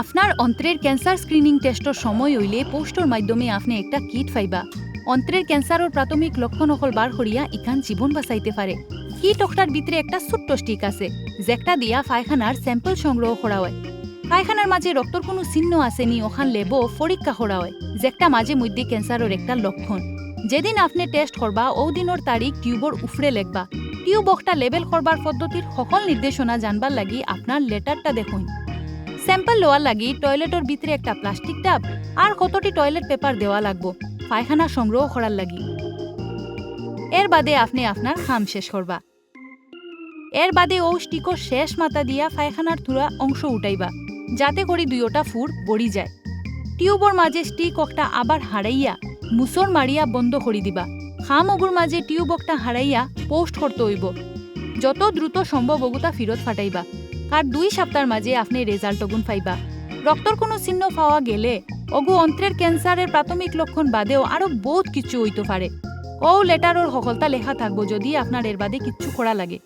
আপনার অন্ত্রের cancer screening টেস্টর সময় হইলে পোস্টর মাধ্যমে আপনি একটা কিট পাইবা। অন্ত্রের ক্যান্সারের প্রাথমিক লক্ষণ অকল বার করিয়া ইখান জীবন বাঁচাইতে পারে। কিট অকটার ভিতরে একটা ছোট্ট স্টিক আছে, যেটা দিয়া পায়খানার স্যাম্পল সংগ্রহ করা হয়। পায়খানার মাঝে রক্তর কোনো চিহ্ন আসেনি, ওখান লেব পরীক্ষা করা হয়, যেটা মাঝে মধ্যে ক্যান্সারের একটা লক্ষণ। যেদিন আপনি টেস্ট করবা ও দিনের তারিখ টিউবর উফরে লেখবা। টিউব একটা লেবেল করবার পদ্ধতির সকল নির্দেশনা জানবার লাগি আপনার লেটারটা দেখুন। স্যাম্পল লওয়ার লাগি টয়লেটের ভিতরে একটা প্লাস্টিক টাব আর কতটি টয়লেট পেপার দেওয়া লাগবো, পায়খানা সংগ্রহ করার লাগি। এর বাদে আপনি আপনার খাম শেষ করবা। এর বাদে ও স্টিকর শেষ মাথা দিয়া পায়খানার থুরা অংশ উঠাইবা, যাতে করে দুইটা ফুর বড়ি যায়। টিউবর মাঝে স্টিক একটা আবার হারাইয়া, মুসর মারিয়া বন্ধ করে দিবা। খাম অগুর মাঝে টিউব একটা হারাইয়া পোস্ট করতে হইব। যত দ্রুত সম্ভব অগুতা ফিরত ফাটাইবা। আর দুই সপ্তাহের মাঝে আপনি রেজাল্ট অগুন পাইবা। রক্তর কোনো চিহ্ন পাওয়া গেলে অগু অন্ত্রের ক্যান্সারের প্রাথমিক লক্ষণ বাদেও আরও বহুত কিছু হইতে পারে। ও লেটারর সফলতা লেখা থাকব যদি আপনার এর বাদে কিচ্ছু করা লাগে।